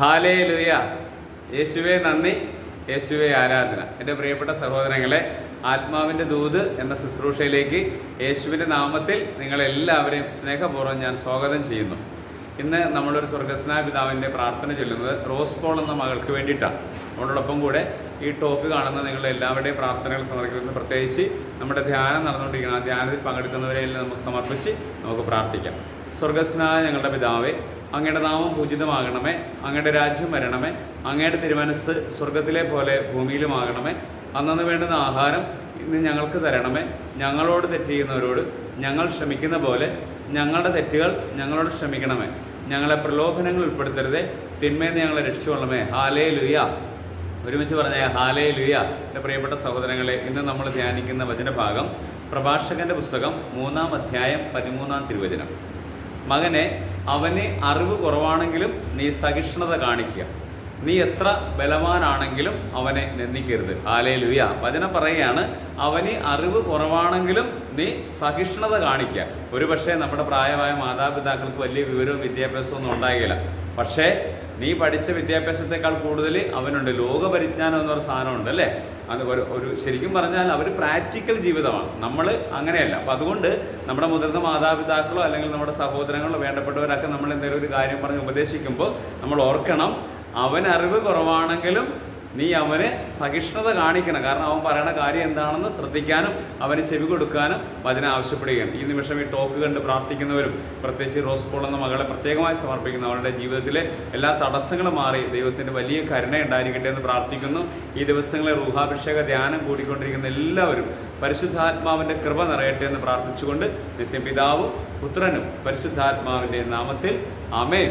ഹാലേ ലുയ യേശുവെ നന്ദി യേശുവെ ആരാധന. എന്റെ പ്രിയപ്പെട്ട സഹോദരങ്ങളെ ആത്മാവിന്റെ ദൂത് എന്ന ശുശ്രൂഷയിലേക്ക് യേശുവിന്റെ നാമത്തിൽ നിങ്ങളെല്ലാവരെയും സ്നേഹപൂർവം ഞാൻ സ്വാഗതം ചെയ്യുന്നു. ഇന്ന് നമ്മളൊരു സ്വർഗസ്നാ പിതാവിന്റെ പ്രാർത്ഥന ചൊല്ലുന്നത് റോസ് പോൾ എന്ന മകൾക്ക് വേണ്ടിയിട്ടാണ്. നമ്മളോടൊപ്പം കൂടെ ഈ ടോക്ക് കാണുന്ന നിങ്ങളുടെ എല്ലാവരുടെയും പ്രാർത്ഥനകൾ സമർപ്പിക്കുന്നത് പ്രത്യേകിച്ച് നമ്മുടെ ധ്യാനം നടന്നുകൊണ്ടിരിക്കുന്ന ആ ധ്യാനത്തിൽ പങ്കെടുക്കുന്നവരെയെല്ലാം നമുക്ക് സമർപ്പിച്ച് നമുക്ക് പ്രാർത്ഥിക്കാം. സ്വർഗസ്നായ ഞങ്ങളുടെ പിതാവേ അങ്ങയുടെ നാമം പൂജിതമാകണമേ അങ്ങയുടെ രാജ്യം വരണമേ അങ്ങയുടെ തിരുമനസ് സ്വർഗത്തിലെ പോലെ ഭൂമിയിലുമാകണമേ. അന്നു വേണ്ടുന്ന ആഹാരം ഇന്ന് ഞങ്ങൾക്ക് തരണമേ. ഞങ്ങളോട് തെറ്റ് ചെയ്യുന്നവരോട് ഞങ്ങൾ ക്ഷമിക്കുന്ന പോലെ ഞങ്ങളുടെ തെറ്റുകൾ ഞങ്ങളോട് ക്ഷമിക്കണമേ. ഞങ്ങളെ പ്രലോഭനങ്ങൾ ഉൾപ്പെടുത്തരുതേ. തിന്മേന്ന് ഞങ്ങളെ രക്ഷിച്ചുകൊള്ളമേ ഹാലേ ലുയ ഒരുമിച്ച് പറഞ്ഞ ഹാലേ ലുയ എന്റെ പ്രിയപ്പെട്ട സഹോദരങ്ങളെ ഇന്ന് നമ്മൾ ധ്യാനിക്കുന്ന വചനഭാഗം പ്രഭാഷകന്റെ പുസ്തകം മൂന്നാം അധ്യായം പതിമൂന്നാം തിരുവചനം. മകനെ അവന് അറിവ് കുറവാണെങ്കിലും നീ സഹിഷ്ണുത കാണിക്കുക. നീ എത്ര ബലവാനാണെങ്കിലും അവനെ നിന്ദിക്കരുത്. ആലേ ലുയ വചനം പറയുകയാണ് അവന് അറിവ് കുറവാണെങ്കിലും നീ സഹിഷ്ണുത കാണിക്കുക. ഒരു പക്ഷേ നമ്മുടെ പ്രായമായ മാതാപിതാക്കൾക്ക് വലിയ വിവരവും വിദ്യാഭ്യാസവും ഒന്നും ഉണ്ടാകില്ല പക്ഷേ നീ പഠിച്ച വിദ്യാഭ്യാസത്തെക്കാൾ കൂടുതൽ അവനുണ്ട്. ലോകപരിജ്ഞാനം എന്നൊരു സാധനമുണ്ട് അല്ലേ? അത് ഒരു ശരിക്കും പറഞ്ഞാൽ അവർ പ്രാക്ടിക്കൽ ജീവിതമാണ്. നമ്മൾ അങ്ങനെയല്ല. അപ്പം അതുകൊണ്ട് നമ്മുടെ മുതിർന്ന മാതാപിതാക്കളോ അല്ലെങ്കിൽ നമ്മുടെ സഹോദരങ്ങളോ വേണ്ടപ്പെട്ടവരൊക്കെ നമ്മൾ എന്തെങ്കിലും ഒരു കാര്യം പറഞ്ഞ് ഉപദേശിക്കുമ്പോൾ നമ്മൾ ഓർക്കണം അവൻ അറിവ് കുറവാണെങ്കിലും നീ അവന് സഹിഷ്ണുത കാണിക്കണം. കാരണം അവൻ പറയുന്ന കാര്യം എന്താണെന്ന് ശ്രദ്ധിക്കാനും അവന് ചെവി കൊടുക്കാനും വചനം ആവശ്യപ്പെടുകയാണ്. ഈ നിമിഷം ഈ ടോക്ക് കണ്ട് പ്രാർത്ഥിക്കുന്നവരും പ്രത്യേകിച്ച് റോസ് പോൾ എന്ന മകളെ പ്രത്യേകമായി സമർപ്പിക്കുന്ന അവരുടെ ജീവിതത്തിലെ എല്ലാ തടസ്സങ്ങളും മാറി ദൈവത്തിന്റെ വലിയ കരുണ ഉണ്ടായിരിക്കട്ടെ എന്ന് പ്രാർത്ഥിക്കുന്നു. ഈ ദിവസങ്ങളെ റൂഹാഭിഷേക ധ്യാനം കൂടിക്കൊണ്ടിരിക്കുന്ന എല്ലാവരും പരിശുദ്ധാത്മാവിന്റെ കൃപ നിറയട്ടെ എന്ന് പ്രാർത്ഥിച്ചുകൊണ്ട് നിത്യപിതാവും പുത്രനും പരിശുദ്ധാത്മാവിന്റെ നാമത്തിൽ. അമേൻ